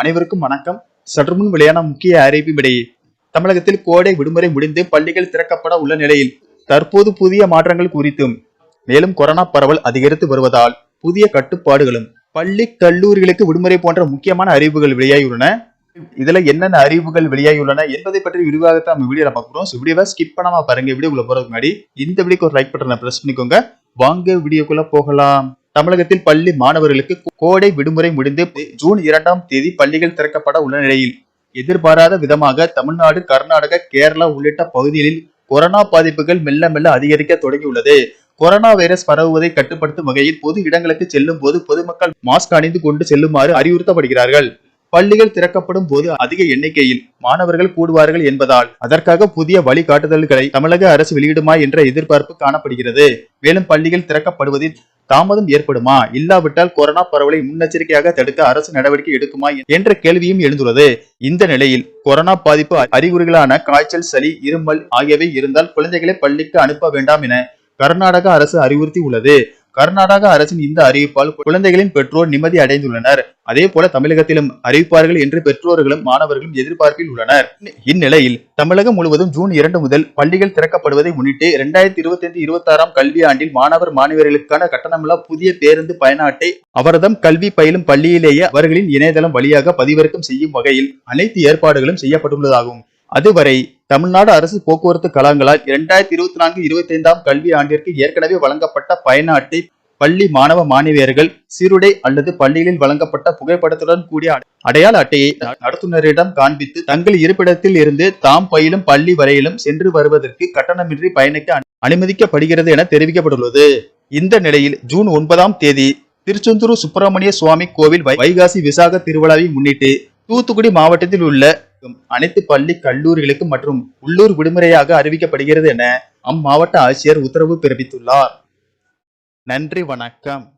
அனைவருக்கும் வணக்கம். சற்றுமுன் வெளியான முக்கிய அறிவிப்பின்படி தமிழகத்தில் கோடை விடுமுறை முடிந்து பள்ளிகள் திறக்கப்பட உள்ள நிலையில் தற்போது புதிய மாற்றங்கள் குறித்தும் மேலும் கொரோனா பரவல் அதிகரித்து வருவதால் புதிய கட்டுப்பாடுகளும் பள்ளி கல்லூரிகளுக்கு விடுமுறை போன்ற முக்கியமான அறிவுகள் வெளியாகியுள்ளன. இதுல என்னென்ன அறிவுகள் வெளியாகியுள்ளன என்பதை பற்றி விரிவாகத்தான் நம்ம வீடியோல பார்க்குறோம் ஸோ வீடியோவை ஸ்கிப் பண்ணாம பாருங்க. வீடியோக்குள்ள போறதுக்கு முன்னாடி இந்த வீடியோக்கு ஒரு லைக் பட்டனை பிரஸ் பண்ணிக்கோங்க. வாங்க வீடியோக்குள்ள போகலாம். தமிழகத்தில் பள்ளி மாணவர்களுக்கு கோடை விடுமுறை முடிந்து ஜூன் இரண்டாம் தேதி பள்ளிகள் திறக்கப்பட உள்ள நிலையில் எதிர்பாராத விதமாக தமிழ்நாடு கர்நாடக கேரளா உள்ளிட்ட பகுதிகளில் கொரோனா பாதிப்புகள் மெல்ல மெல்ல அதிகரிக்க தொடங்கியுள்ளது. கொரோனா வைரஸ் பரவுவதை கட்டுப்படுத்தும் வகையில் பொது இடங்களுக்கு செல்லும் போது பொதுமக்கள் மாஸ்க் அணிந்து கொண்டு செல்லுமாறு அறிவுறுத்தப்படுகிறார்கள். பள்ளிகள் திறக்கப்படும் போது அதிக எண்ணிக்கையில் மாணவர்கள் கூடுவார்கள் என்பதால் அதற்காக புதிய வழிகாட்டுதல்களை தமிழக அரசு வெளியிடுமா என்ற எதிர்பார்ப்பு காணப்படுகிறது. மேலும் பள்ளிகள் திறக்கப்படுவதில் தாமதம் ஏற்படுமா? இல்லாவிட்டால் கொரோனா பரவலை முன்னெச்சரிக்கையாக தடுக்க அரசு நடவடிக்கை எடுக்குமா என்ற கேள்வியும் எழுந்துள்ளது. இந்த நிலையில் கொரோனா பாதிப்பு அறிகுறிகளான காய்ச்சல் சளி இருமல் ஆகியவை இருந்தால் குழந்தைகளை பள்ளிக்கு அனுப்ப வேண்டாம் என கர்நாடக அரசு அறிவுறுத்தி உள்ளது கர்நாடக அரசின் இந்த அறிவிப்பால் குழந்தைகளின் பெற்றோர் நிம்மதி அடைந்துள்ளனர். அதே போல தமிழகத்திலும் அறிவிப்பார்கள் என்று பெற்றோர்களும் மாணவர்களும் எதிர்பார்ப்பில் உள்ளனர். இந்நிலையில் தமிழகம் முழுவதும் ஜூன் இரண்டு முதல் பள்ளிகள் திறக்கப்படுவதை முன்னிட்டு இரண்டாயிரத்தி இருபத்தி ஐந்து இருபத்தி ஆறாம் கல்வி ஆண்டில் மாணவர் மாணவியர்களுக்கான கட்டணமில்லா புதிய பேருந்து பயனாட்டை அவரதம் கல்வி பயிலும் பள்ளியிலேயே அவர்களின் இணையதளம் வழியாக பதிவிறக்கம் செய்யும் வகையில் அனைத்து ஏற்பாடுகளும் செய்யப்பட்டுள்ளதாகும். அதுவரை தமிழ்நாடு அரசு போக்குவரத்து கழகங்களால் இரண்டாயிரத்தி இருபத்தி நான்கு இருபத்தி ஐந்தாம் கல்வி ஆண்டிற்கு ஏற்கனவே வழங்கப்பட்ட பயண அட்டை பள்ளி மாணவ மாணவியர்கள் சீருடை அல்லது பள்ளிகளில் வழங்கப்பட்ட புகைப்படத்துடன் கூடிய அடையாள அட்டையை நடத்துனரிடம் காண்பித்து தங்கள் இருப்பிடத்தில் இருந்து தாம் பயிலும் பள்ளி வரையிலும் சென்று வருவதற்கு கட்டணமின்றி பயணிக்க அனுமதிக்கப்படுகிறது என தெரிவிக்கப்பட்டுள்ளது. இந்த நிலையில் ஜூன் ஒன்பதாம் தேதி திருச்செந்தூர் சுப்பிரமணிய சுவாமி கோவில் வைகாசி விசாக திருவிழாவை முன்னிட்டு தூத்துக்குடி மாவட்டத்தில் உள்ள அனைத்து பள்ளி கல்லூரிகளுக்கு மற்றும் உள்ளூர் விடுமுறையாக அறிவிக்கப்படுகிறது என அம்மாவட்ட ஆட்சியர் உத்தரவு பிறப்பித்துள்ளார். நன்றி வணக்கம்.